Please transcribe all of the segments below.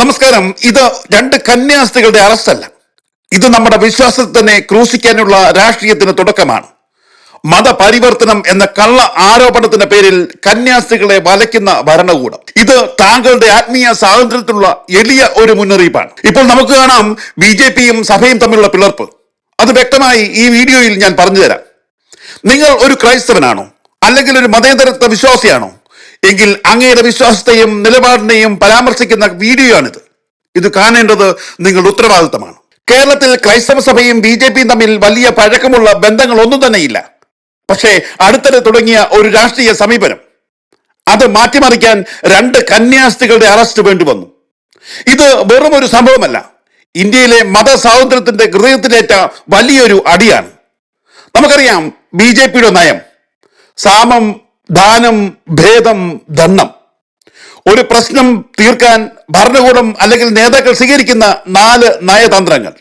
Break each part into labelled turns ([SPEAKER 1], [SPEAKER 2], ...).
[SPEAKER 1] നമസ്കാരം. ഇത് രണ്ട് കന്യാസ്ത്രീകളുടെ അറസ്റ്റല്ല. ഇത് നമ്മുടെ വിശ്വാസത്തെ തന്നെ ക്രൂശിക്കാനുള്ള രാഷ്ട്രീയത്തിന് തുടക്കമാണ്. മതപരിവർത്തനം എന്ന കള്ള ആരോപണത്തിന്റെ പേരിൽ കന്യാസ്ത്രീകളെ വലയ്ക്കുന്ന ഭരണകൂടം. ഇത് താങ്കളുടെ ആത്മീയ സ്വാതന്ത്ര്യത്തിലുള്ള എളിയ ഒരു മുന്നറിയിപ്പാണ്. ഇപ്പോൾ നമുക്ക് കാണാം ബി ജെ പിയും സഭയും തമ്മിലുള്ള പിളർപ്പ്. അത് വ്യക്തമായി ഈ വീഡിയോയിൽ ഞാൻ പറഞ്ഞു തരാം നിങ്ങൾ ഒരു ക്രൈസ്തവനാണോ? അല്ലെങ്കിൽ ഒരു മതേതരത്വ വിശ്വാസിയാണോ? എങ്കിൽ അങ്ങയുടെ വിശ്വാസത്തെയും നിലപാടിനെയും പരാമർശിക്കുന്ന വീഡിയോയാണിത്. ഇത് കാണേണ്ടത് നിങ്ങളുടെ ഉത്തരവാദിത്തമാണ്. കേരളത്തിൽ ക്രൈസ്തവ സഭയും ബി ജെ പിയും തമ്മിൽ വലിയ പഴക്കമുള്ള ബന്ധങ്ങൾ ഒന്നും തന്നെയില്ല. പക്ഷേ അടുത്തിടെ തുടങ്ങിയ ഒരു രാഷ്ട്രീയ സമീപനം. അത് മാറ്റിമറിക്കാൻ രണ്ട് കന്യാസ്ത്രീകളുടെ അറസ്റ്റ് വേണ്ടി വന്നു. ഇത് വെറും ഒരു സംഭവമല്ല. ഇന്ത്യയിലെ മത സ്വാതന്ത്ര്യത്തിന്റെ ഹൃദയത്തിലേറ്റ വലിയൊരു അടിയാണ്. നമുക്കറിയാം ബി ജെ പിയുടെ നയം. സാമം ദാനം ഭേദം ദണ്ണം. ഒരു പ്രശ്നം തീർക്കാൻ ഭരണകൂടം അല്ലെങ്കിൽ നേതാക്കൾ സ്വീകരിക്കുന്ന നാല് നയതന്ത്രങ്ങൾ.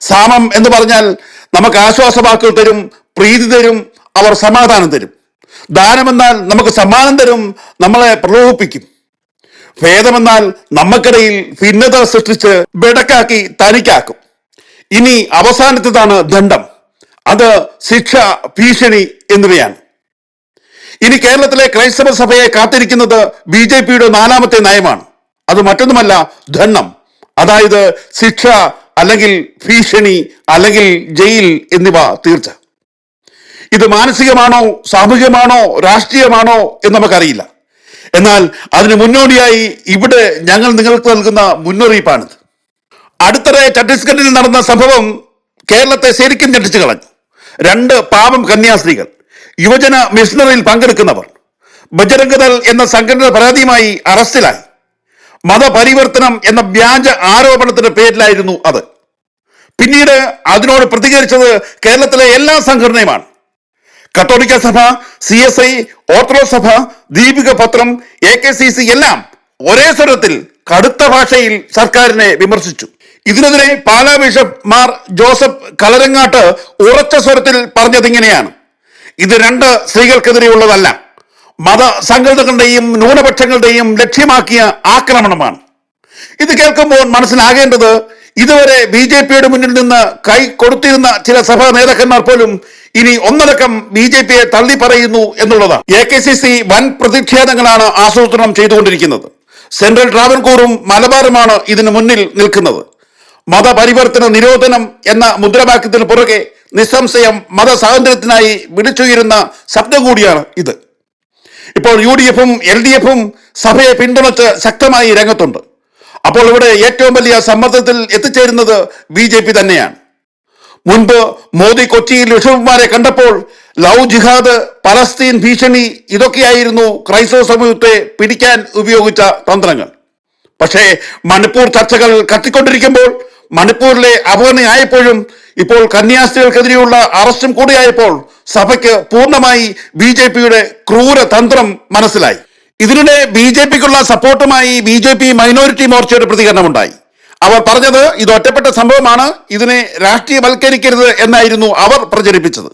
[SPEAKER 1] സാമം എന്ന് പറഞ്ഞാൽ നമുക്ക് ആശ്വാസവാക്കുകൾ തരും പ്രീതി തരും അവർ സമാധാനം തരും. ദാനമെന്നാൽ നമുക്ക് സമ്മാനം തരും നമ്മളെ പ്രലോഭിപ്പിക്കും. ഭേദമെന്നാൽ നമുക്കിടയിൽ ഭിന്നത സൃഷ്ടിച്ച് ബെടക്കാക്കി തനിക്കാക്കും. ഇനി അവസാനത്തേതാണ് ദണ്ഡം. അത് ശിക്ഷ ഭീഷണി എന്നിവയാണ്. ഇനി കേരളത്തിലെ ക്രൈസ്തവ സഭയെ കാത്തിരിക്കുന്നത് ബി ജെ പിയുടെ നാലാമത്തെ നയമാണ്. അത് മറ്റൊന്നുമല്ല ദണ്ണം അതായത് ശിക്ഷ അല്ലെങ്കിൽ ഭീഷണി അല്ലെങ്കിൽ ജയിൽ എന്നിവ തീർച്ച. ഇത് മാനസികമാണോ സാമൂഹികമാണോ രാഷ്ട്രീയമാണോ എന്ന് നമുക്കറിയില്ല. എന്നാൽ അതിന് മുന്നോടിയായി ഇവിടെ ഞങ്ങൾ നിങ്ങൾക്ക് നൽകുന്ന മുന്നറിയിപ്പാണിത്. അടുത്തിടെ ഛത്തീസ്ഗഡിൽ നടന്ന സംഭവം കേരളത്തെ ശരിക്കും ഞെട്ടിച്ചു കളഞ്ഞു. രണ്ട് പാപം കന്യാസ്ത്രീകൾ. യുവജന മിഷണറിയിൽ പങ്കെടുക്കുന്നവർ ബജരംഗദൾ എന്ന സംഘടന പരാതിയുമായി അറസ്റ്റിലായി. മതപരിവർത്തനം എന്ന വ്യാജ ആരോപണത്തിന്റെ പേരിലായിരുന്നു അത്. പിന്നീട് അതിനോട് പ്രതികരിച്ചത് കേരളത്തിലെ എല്ലാ സംഘടനയുമാണ്. കത്തോലിക്ക സഭ സി എസ് ഐ ഓർത്തഡോക്സ് സഭ ദീപിക പത്രം എ കെ സി സി എല്ലാം ഒരേ സ്വരത്തിൽ കടുത്ത ഭാഷയിൽ സർക്കാരിനെ വിമർശിച്ചു. ഇതിനെതിരെ പാലാ ബിഷപ്പ് മാർ ജോസഫ് കലരങ്ങാട്ട് ഉറച്ച സ്വരത്തിൽ പറഞ്ഞതിങ്ങനെയാണ്. ഇത് രണ്ട് സ്ത്രീകൾക്കെതിരെയുള്ളതല്ല. മത സംഘടനകളുടെയും ന്യൂനപക്ഷങ്ങളുടെയും ലക്ഷ്യമാക്കിയ ആക്രമണമാണ്. ഇത് കേൾക്കുമ്പോൾ മനസ്സിലാകേണ്ടത് ഇതുവരെ ബി ജെ പിയുടെ മുന്നിൽ നിന്ന് കൈ കൊടുത്തിരുന്ന ചില സഭാ നേതാക്കന്മാർ പോലും ഇനി ഒന്നടക്കം ബി ജെ പിയെ തള്ളി പറയുന്നു എന്നുള്ളതാണ്. എ കെ സി സി വൻ പ്രതിഷേധങ്ങളാണ് ആസൂത്രണം ചെയ്തുകൊണ്ടിരിക്കുന്നത്. സെൻട്രൽ ട്രാവൻകൂറും മലബാറുമാണ് ഇതിനു മുന്നിൽ നിൽക്കുന്നത്. മതപരിവർത്തന നിരോധനം എന്ന മുദ്രാവാക്യത്തിന് പുറകെ നിസ്സംശയം മതസ്വാതന്ത്ര്യത്തിനായി വിളിച്ചുയരുന്ന ശബ്ദം കൂടിയാണ് ഇത്. ഇപ്പോൾ യു ഡി എഫും എൽ ഡി എഫും സഭയെ പിന്തുണച്ച് ശക്തമായി രംഗത്തുണ്ട്. അപ്പോൾ ഇവിടെ ഏറ്റവും വലിയ സമ്മർദ്ദത്തിൽ എത്തിച്ചേരുന്നത് ബി ജെ പി തന്നെയാണ്. മുൻപ് മോദി കൊച്ചിയിൽ ബിഷപ്പുമാരെ കണ്ടപ്പോൾ ലവ് ജിഹാദ് പലസ്തീൻ ഭീഷണി ഇതൊക്കെയായിരുന്നു ക്രൈസ്തവ സമൂഹത്തെ പിടിക്കാൻ ഉപയോഗിച്ച തന്ത്രങ്ങൾ. പക്ഷേ മണിപ്പൂർ ചർച്ചകൾ കത്തിക്കൊണ്ടിരിക്കുമ്പോൾ മണിപ്പൂരിലെ അവഗണനയായപ്പോഴും ഇപ്പോൾ കന്യാസ്ത്രീകൾക്കെതിരെയുള്ള അറസ്റ്റും കൂടിയായപ്പോൾ സഭയ്ക്ക് പൂർണമായി ബി ജെ പിയുടെ ക്രൂര തന്ത്രം മനസ്സിലായി. ഇതിനിടെ ബി ജെ പിക്കുള്ള സപ്പോർട്ടുമായി ബി ജെ പി മൈനോറിറ്റി മോർച്ചയുടെ പ്രതികരണമുണ്ടായി. അവർ പറഞ്ഞത് ഇത് ഒറ്റപ്പെട്ട സംഭവമാണ് ഇതിനെ രാഷ്ട്രീയവൽക്കരിക്കരുത് എന്നായിരുന്നു അവർ പ്രചരിപ്പിച്ചത്.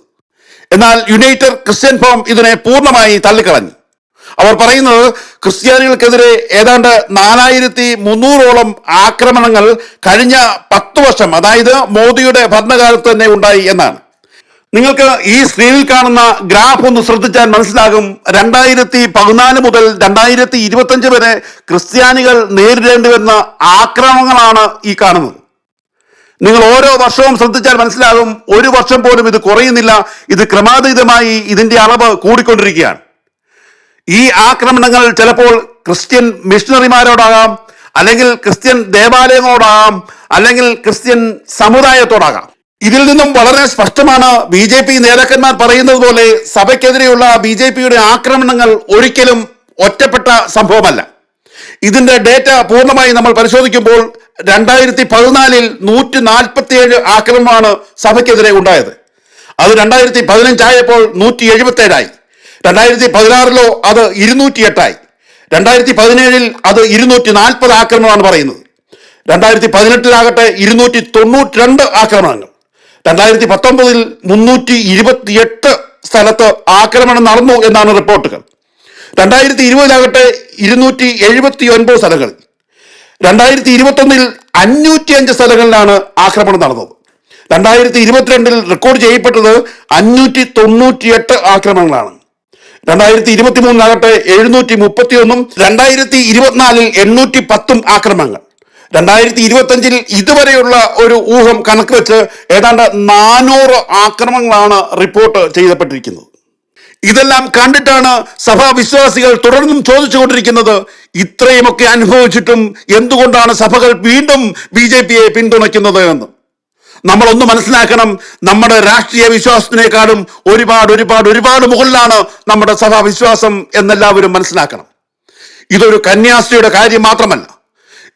[SPEAKER 1] എന്നാൽ യുണൈറ്റഡ് ക്രിസ്ത്യൻ ഫോം ഇതിനെ പൂർണമായി തള്ളിക്കളഞ്ഞു. അവർ പറയുന്നത് ക്രിസ്ത്യാനികൾക്കെതിരെ ഏതാണ്ട് നാലായിരത്തി മുന്നൂറോളം ആക്രമണങ്ങൾ കഴിഞ്ഞ പത്ത് വർഷം അതായത് മോദിയുടെ ഭരണകാലത്ത് തന്നെ ഉണ്ടായി എന്നാണ്. നിങ്ങൾക്ക് ഈ സ്ക്രീനിൽ കാണുന്ന ഗ്രാഫ് ഒന്ന് ശ്രദ്ധിച്ചാൽ മനസ്സിലാകും. രണ്ടായിരത്തി പതിനാല് മുതൽ രണ്ടായിരത്തി ഇരുപത്തഞ്ച് വരെ ക്രിസ്ത്യാനികൾ നേരിടേണ്ടി വരുന്ന ആക്രമണങ്ങളാണ് ഈ കാണുന്നത്. നിങ്ങൾ ഓരോ വർഷവും ശ്രദ്ധിച്ചാൽ മനസ്സിലാകും. ഒരു വർഷം പോലും ഇത് കുറയുന്നില്ല. ഇത് ക്രമാതീതമായി ഇതിന്റെ അളവ് കൂടിക്കൊണ്ടിരിക്കുകയാണ്. ഈ ആക്രമണങ്ങൾ ചിലപ്പോൾ ക്രിസ്ത്യൻ മിഷണറിമാരോടാകാം അല്ലെങ്കിൽ ക്രിസ്ത്യൻ ദേവാലയങ്ങളോടാകാം അല്ലെങ്കിൽ ക്രിസ്ത്യൻ സമുദായത്തോടാകാം. ഇതിൽ നിന്നും വളരെ സ്പഷ്ടമാണ് ബി ജെ പി നേതാക്കന്മാർ പറയുന്നത് പോലെ സഭയ്ക്കെതിരെയുള്ള ബി ജെ പിയുടെ ആക്രമണങ്ങൾ ഒരിക്കലും ഒറ്റപ്പെട്ട സംഭവമല്ല. ഇതിന്റെ ഡേറ്റ പൂർണമായി നമ്മൾ പരിശോധിക്കുമ്പോൾ രണ്ടായിരത്തി പതിനാലിൽ നൂറ്റി നാൽപ്പത്തി ഏഴ് ആക്രമണമാണ് സഭയ്ക്കെതിരെ ഉണ്ടായത്. അത് രണ്ടായിരത്തി പതിനഞ്ചായപ്പോൾ നൂറ്റി എഴുപത്തി ഏഴായി രണ്ടായിരത്തി പതിനാറിലോ അത് ഇരുന്നൂറ്റി എട്ടായി രണ്ടായിരത്തി പതിനേഴിൽ അത് ഇരുന്നൂറ്റി നാൽപ്പത് ആക്രമണമാണ് പറയുന്നത്. രണ്ടായിരത്തി പതിനെട്ടിലാകട്ടെ ഇരുന്നൂറ്റി തൊണ്ണൂറ്റി രണ്ട് ആക്രമണങ്ങൾ. രണ്ടായിരത്തി പത്തൊമ്പതിൽ മുന്നൂറ്റി ഇരുപത്തിയെട്ട് സ്ഥലത്ത് ആക്രമണം നടന്നു എന്നാണ് റിപ്പോർട്ടുകൾ. രണ്ടായിരത്തി ഇരുപതിലാകട്ടെ ഇരുന്നൂറ്റി എഴുപത്തി ഒൻപത് സ്ഥലങ്ങളിൽ. രണ്ടായിരത്തി ഇരുപത്തൊന്നിൽ അഞ്ഞൂറ്റി അഞ്ച് സ്ഥലങ്ങളിലാണ് ആക്രമണം നടന്നത്. രണ്ടായിരത്തി ഇരുപത്തിരണ്ടിൽ റെക്കോർഡ് ചെയ്യപ്പെട്ടത് അഞ്ഞൂറ്റി തൊണ്ണൂറ്റിയെട്ട് ആക്രമണങ്ങളാണ്. രണ്ടായിരത്തി ഇരുപത്തി മൂന്നിലാകട്ടെ എഴുന്നൂറ്റി മുപ്പത്തി ഒന്നും രണ്ടായിരത്തി ഇരുപത്തിനാലിൽ എണ്ണൂറ്റി പത്തും ആക്രമണങ്ങൾ. രണ്ടായിരത്തി ഇരുപത്തി അഞ്ചിൽ ഇതുവരെയുള്ള ഒരു ഊഹം കണക്ക് വെച്ച് ഏതാണ്ട് നാനൂറ് ആക്രമണങ്ങളാണ് റിപ്പോർട്ട് ചെയ്യപ്പെട്ടിരിക്കുന്നത് ഇതെല്ലാം കണ്ടിട്ടാണ് സഭാവിശ്വാസികൾ തുടർന്നും ചോദിച്ചുകൊണ്ടിരിക്കുന്നത് ഇത്രയുമൊക്കെ അനുഭവിച്ചിട്ടും എന്തുകൊണ്ടാണ് സഭകൾ വീണ്ടും ബി ജെ പിയെ പിന്തുണയ്ക്കുന്നത് എന്ന്? നമ്മളൊന്ന് മനസ്സിലാക്കണം നമ്മുടെ രാഷ്ട്രീയ വിശ്വാസത്തിനേക്കാളും ഒരുപാട് ഒരുപാട് ഒരുപാട് മുകളിലാണ് നമ്മുടെ സഭാ വിശ്വാസം എന്നെല്ലാവരും മനസ്സിലാക്കണം. ഇതൊരു കന്യാസ്ത്രീയുടെ കാര്യം മാത്രമല്ല.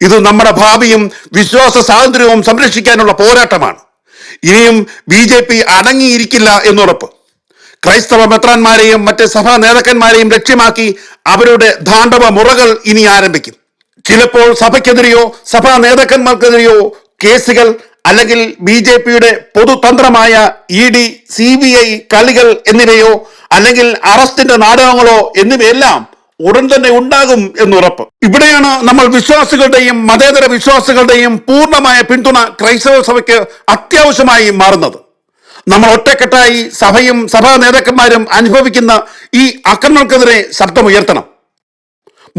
[SPEAKER 1] ഇത് നമ്മുടെ ഭാവിയും വിശ്വാസ സ്വാതന്ത്ര്യവും സംരക്ഷിക്കാനുള്ള പോരാട്ടമാണ്. ഇനിയും ബി ജെ പി അടങ്ങിയിരിക്കില്ല എന്നുറപ്പ്. ക്രൈസ്തവ മെത്രാന്മാരെയും മറ്റ് സഭാ നേതാക്കന്മാരെയും ലക്ഷ്യമാക്കി അവരുടെ ധാണ്ഡവ മുറകൾ ഇനി ആരംഭിക്കും. ചിലപ്പോൾ സഭയ്ക്കെതിരെയോ സഭാ നേതാക്കന്മാർക്കെതിരെയോ കേസുകൾ അല്ലെങ്കിൽ ബി ജെ പിയുടെ പൊതുതന്ത്രമായ E D C B I കളികൾ എന്നിവയോ അല്ലെങ്കിൽ അറസ്റ്റിന്റെ നാടകങ്ങളോ എന്നിവയെല്ലാം ഉടൻ തന്നെ ഉണ്ടാകും എന്നുറപ്പ്. ഇവിടെയാണ് നമ്മൾ വിശ്വാസികളുടെയും മതേതര വിശ്വാസികളുടെയും പൂർണമായ പിന്തുണ ക്രൈസ്തവ സഭയ്ക്ക് അത്യാവശ്യമായി മാറുന്നത്. നമ്മൾ ഒറ്റക്കെട്ടായി സഭയും സഭാ നേതാക്കന്മാരും അനുഭവിക്കുന്ന ഈ അക്രമങ്ങൾക്കെതിരെ ശബ്ദമുയർത്തണം.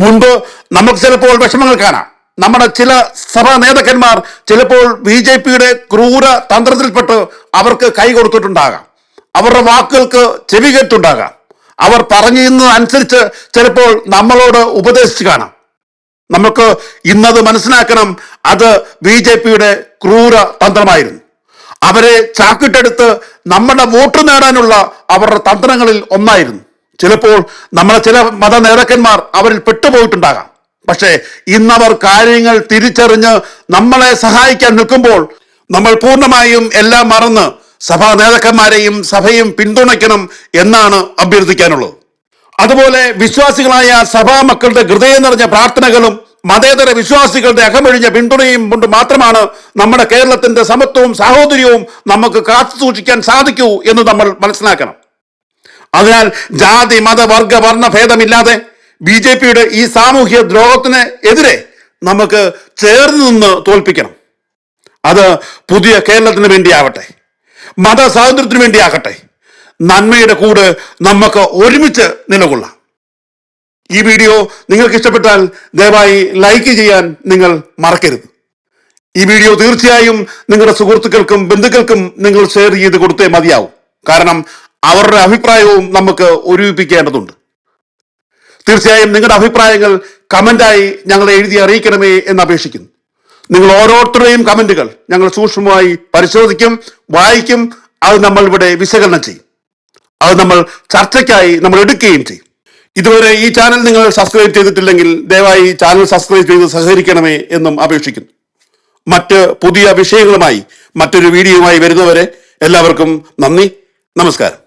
[SPEAKER 1] മുൻപ് നമുക്ക് ചിലപ്പോൾ വിഷമങ്ങൾ കാണാം. നമ്മുടെ ചില സഭാ നേതാക്കന്മാർ ചിലപ്പോൾ ബി ജെ പിയുടെ ക്രൂര തന്ത്രത്തിൽപ്പെട്ട് അവർക്ക് കൈ കൊടുത്തിട്ടുണ്ടാകാം. അവരുടെ വാക്കുകൾക്ക് ചെവി കേട്ടുണ്ടാകാം അവർ അനുസരിച്ച് ചിലപ്പോൾ നമ്മളോട് ഉപദേശിച്ചു കാണാം. നമുക്ക് ഇന്നത് മനസ്സിലാക്കണം അത് ബി ജെ പിയുടെ ക്രൂര തന്ത്രമായിരുന്നു. അവരെ ചാക്കിട്ടെടുത്ത് നമ്മുടെ വോട്ട് നേടാനുള്ള അവരുടെ തന്ത്രങ്ങളിൽ ഒന്നായിരുന്നു. ചിലപ്പോൾ നമ്മളെ ചില മത നേതാക്കന്മാർ അവരിൽ പെട്ടുപോയിട്ടുണ്ടാകാം. പക്ഷേ ഇന്നവർ കാര്യങ്ങൾ തിരിച്ചറിഞ്ഞ് നമ്മളെ സഹായിക്കാൻ നിൽക്കുമ്പോൾ നമ്മൾ പൂർണമായും എല്ലാം മറന്ന് സഭാ നേതാക്കന്മാരെയും സഭയും പിന്തുണയ്ക്കണം എന്നാണ് അഭ്യർത്ഥിക്കാനുള്ളത്. അതുപോലെ വിശ്വാസികളായ സഭാ മക്കളുടെ ഹൃദയം നിറഞ്ഞ പ്രാർത്ഥനകളും മതേതര വിശ്വാസികളുടെ അകമൊഴിഞ്ഞ പിന്തുണയും കൊണ്ട് മാത്രമാണ് നമ്മുടെ കേരളത്തിന്റെ സമത്വവും സാഹോദര്യവും നമുക്ക് കാത്തു സൂക്ഷിക്കാൻ സാധിക്കൂ എന്ന് നമ്മൾ മനസ്സിലാക്കണം. അതിനാൽ ജാതി മത വർഗ വർണ ഭേദമില്ലാതെ ബി ജെ പിയുടെ ഈ സാമൂഹ്യ ദ്രോഹത്തിന് എതിരെ നമുക്ക് ചേർന്ന് നിന്ന് തോൽപ്പിക്കണം. അത് പുതിയ കേരളത്തിന് വേണ്ടിയാവട്ടെ മത സ്വാതന്ത്ര്യത്തിന് വേണ്ടിയാകട്ടെ നന്മയുടെ കൂടെ നമുക്ക് ഒരുമിച്ച് നിലകൊള്ളാം. ഈ വീഡിയോ നിങ്ങൾക്ക് ഇഷ്ടപ്പെട്ടാൽ ദയവായി ലൈക്ക് ചെയ്യാൻ നിങ്ങൾ മറക്കരുത്. ഈ വീഡിയോ തീർച്ചയായും നിങ്ങളുടെ സുഹൃത്തുക്കൾക്കും ബന്ധുക്കൾക്കും നിങ്ങൾ ഷെയർ ചെയ്ത് കൊടുത്തേ മതിയാവും. കാരണം അവരുടെ അഭിപ്രായവും നമുക്ക് ഒരുമിപ്പിക്കേണ്ടതുണ്ട്. തീർച്ചയായും നിങ്ങളുടെ അഭിപ്രായങ്ങൾ കമന്റായി ഞങ്ങളെ എഴുതി അറിയിക്കണമേ എന്ന് അപേക്ഷിക്കുന്നു. നിങ്ങൾ ഓരോരുത്തരുടെയും കമന്റുകൾ ഞങ്ങൾ സൂക്ഷ്മമായി പരിശോധിക്കും വായിക്കും അത് നമ്മൾ ഇവിടെ വിശകലനം ചെയ്യും. അത് നമ്മൾ ചർച്ചയ്ക്കായി നമ്മൾ എടുക്കുകയും ചെയ്യും. ഇതുവരെ ഈ ചാനൽ നിങ്ങൾ സബ്സ്ക്രൈബ് ചെയ്തിട്ടില്ലെങ്കിൽ ദയവായി ചാനൽ സബ്സ്ക്രൈബ് ചെയ്ത് സഹകരിക്കണമേ എന്നും അപേക്ഷിക്കുന്നു. മറ്റ് പുതിയ വിഷയങ്ങളുമായി മറ്റൊരു വീഡിയോയുമായി വരുന്നവരെ എല്ലാവർക്കും നന്ദി നമസ്കാരം.